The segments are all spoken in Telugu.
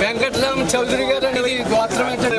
వెంకటరామ చౌదరి గారు అనేది గోత్రం ఏంటంటే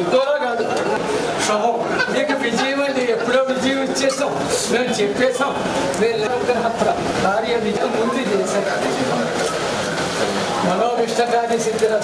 ఇంకోలా కాదు. విజయం అంటే ఎప్పుడో విజయం ఇచ్చేసాం. మేము చెప్పేసాం. మేము భార్య విజయం ముందు చేశారు మనోవిష్ట సిద్ధిర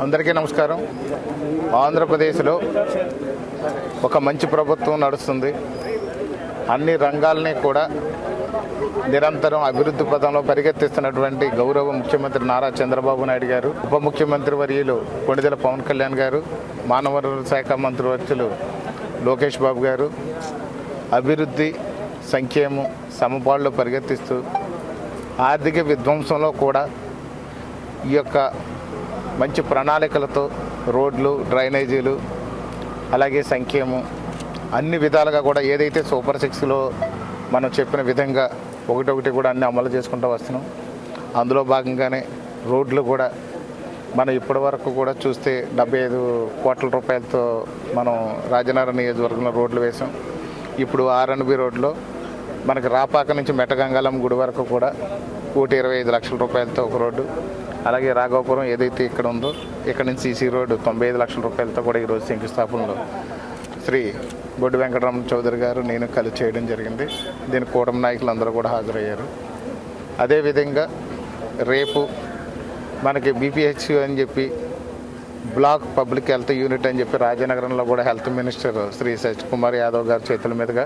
అందరికీ నమస్కారం. ఆంధ్రప్రదేశ్లో ఒక మంచి ప్రభుత్వం నడుస్తుంది. అన్ని రంగాల్ని కూడా నిరంతరం అభివృద్ధి పదంలో పరిగెత్తిస్తున్నటువంటి గౌరవ ముఖ్యమంత్రి నారా చంద్రబాబు నాయుడు గారు ఉప ముఖ్యమంత్రి వర్యులు కొణిదెల పవన్ కళ్యాణ్ గారు మానవ వనరుల శాఖ మంత్రి వర్చులు లోకేష్ బాబు గారు అభివృద్ధి సంక్షేమం సమపాళ్ళు పరిగెత్తిస్తూ ఆర్థిక విధ్వంసంలో కూడా ఈ యొక్క మంచి ప్రణాళికలతో రోడ్లు డ్రైనేజీలు అలాగే సంక్షేమం అన్ని విధాలుగా కూడా ఏదైతే సూపర్ సిక్స్లో మనం చెప్పిన విధంగా ఒకటొకటి కూడా అన్ని అమలు చేసుకుంటూ వస్తున్నాం. అందులో భాగంగానే రోడ్లు కూడా మనం ఇప్పటి వరకు కూడా చూస్తే డెబ్బై ఐదు కోట్ల రూపాయలతో మనం రాజనగరం నియోజకవర్గంలో రోడ్లు వేసాం. ఇప్పుడు ఆర్ఎన్బి రోడ్లో మనకి రాపాక నుంచి మెటగంగాలం గుడి వరకు కూడా కోటి ఇరవై ఐదు లక్షల రూపాయలతో ఒక రోడ్డు. అలాగే రాఘవపురం ఏదైతే ఇక్కడ ఉందో ఇక్కడ నుంచి సీసీ రోడ్డు తొంభై ఐదు లక్షల రూపాయలతో కూడా ఈరోజు శంకుస్థాపనలో శ్రీ బొడ్డు వెంకటరమణ చౌదరి గారు నేను కలిసి చేయడం జరిగింది. దీని కూటమి నాయకులు అందరూ కూడా హాజరయ్యారు. అదేవిధంగా రేపు మనకి బీపీహెచ్ అని చెప్పి బ్లాక్ పబ్లిక్ హెల్త్ యూనిట్ అని చెప్పి రాజనగరంలో కూడా హెల్త్ మినిస్టర్ శ్రీ సత్యకుమార్ యాదవ్ గారి చేతుల మీదుగా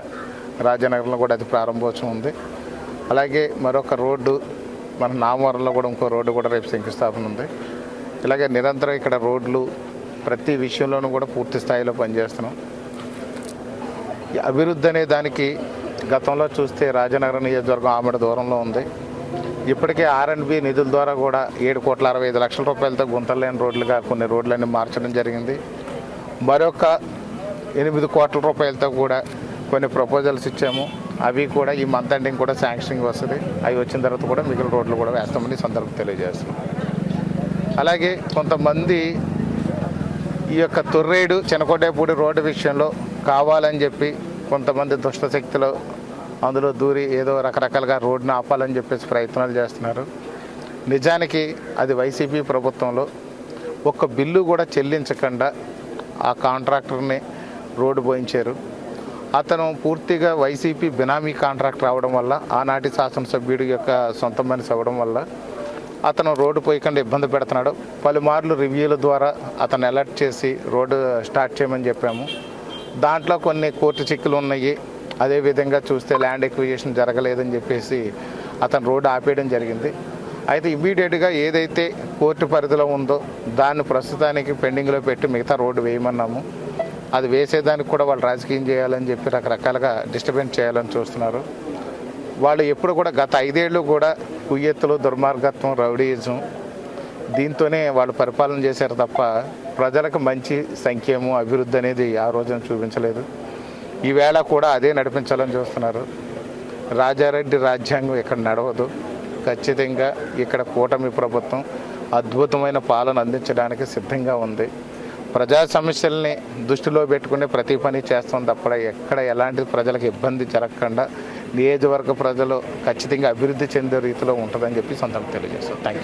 రాజనగరంలో కూడా అది ప్రారంభోత్సవం ఉంది. అలాగే మరొక రోడ్డు మన నామవరంలో కూడా ఇంకో రోడ్డు కూడా రేపు శంకుస్థాపన ఉంది. ఇలాగే నిరంతరం ఇక్కడ రోడ్లు ప్రతి విషయంలోనూ కూడా పూర్తి స్థాయిలో పనిచేస్తున్నాం. అభివృద్ధి అనే దానికి గతంలో చూస్తే రాజనగరం నియోజకవర్గం ఆమెడ దూరంలో ఉంది. ఇప్పటికే ఆర్ఎండ్బి నిధుల ద్వారా కూడా ఏడు కోట్ల అరవై ఐదు లక్షల రూపాయలతో గుంతలేని రోడ్లుగా కొన్ని రోడ్లన్నీ మార్చడం జరిగింది. మరొక ఎనిమిది కోట్ల రూపాయలతో కూడా కొన్ని ప్రపోజల్స్ ఇచ్చాము. అవి కూడా ఈ మంత్ ఎండింగ్ కూడా శాంక్షనింగ్ వస్తుంది. అవి వచ్చిన తర్వాత కూడా మిగిలిన రోడ్లు కూడా వేస్తామని సందర్భం తెలియజేస్తున్నాం. అలాగే కొంతమంది ఈ యొక్క తొర్రేడు చెనకోటేపూడి రోడ్డు విషయంలో కావాలని చెప్పి కొంతమంది దుష్ట శక్తులు అందులో దూరి ఏదో రకరకాలుగా రోడ్డును ఆపాలని చెప్పేసి ప్రయత్నాలు చేస్తున్నారు. నిజానికి అది వైసీపీ ప్రభుత్వంలో ఒక్క బిల్లు కూడా చెల్లించకుండా ఆ కాంట్రాక్టర్ని రోడ్డు పోయించారు. అతను పూర్తిగా వైసీపీ బినామీ కాంట్రాక్టర్ అవడం వల్ల ఆనాటి శాసనసభ్యుడి యొక్క సొంత మనిషి అవ్వడం వల్ల అతను రోడ్డు పోయకుండా ఇబ్బంది పెడుతున్నాడు. పలుమార్లు రివ్యూల ద్వారా అతను అలర్ట్ చేసి రోడ్డు స్టార్ట్ చేయమని చెప్పాము. దాంట్లో కొన్ని కోర్టు చిక్కులు ఉన్నాయి. అదేవిధంగా చూస్తే ల్యాండ్ ఎక్విజేషన్ జరగలేదని చెప్పేసి అతను రోడ్డు ఆపేయడం జరిగింది. అయితే ఇమ్మీడియట్గా ఏదైతే కోర్టు పరిధిలో ఉందో దాన్ని ప్రస్తుతానికి పెండింగ్లో పెట్టి మిగతా రోడ్డు వేయమన్నాము. అది వేసేదానికి కూడా వాళ్ళు రాజకీయం చేయాలని చెప్పి రకరకాలుగా డిస్టర్బెన్స్ చేయాలని చూస్తున్నారు. వాళ్ళు ఎప్పుడు కూడా గత ఐదేళ్ళు కూడా కుయ్యెత్తులు దుర్మార్గత్వం రౌడీయిజం దీంతోనే వాళ్ళు పరిపాలన చేశారు తప్ప ప్రజలకు మంచి సంక్షేమం అభివృద్ధి అనేది ఆ రోజున చూపించలేదు. ఈవేళ కూడా అదే నడిపించాలని చూస్తున్నారు. రాజారెడ్డి రాజ్యాంగం ఇక్కడ నడవదు. ఖచ్చితంగా ఇక్కడ కూటమి ప్రభుత్వం అద్భుతమైన పాలన అందించడానికి సిద్ధంగా ఉంది. ప్రజా సమస్యల్ని దృష్టిలో పెట్టుకునే ప్రతి పని చేస్తాం తప్ప ఎక్కడ ఎలాంటి ప్రజలకు ఇబ్బంది జరగకుండా నియోజకవర్గ ప్రజలు ఖచ్చితంగా అభివృద్ధి చెందే రీతిలో ఉంటుందని చెప్పి సందర్భం తెలియజేస్తాం. Thank you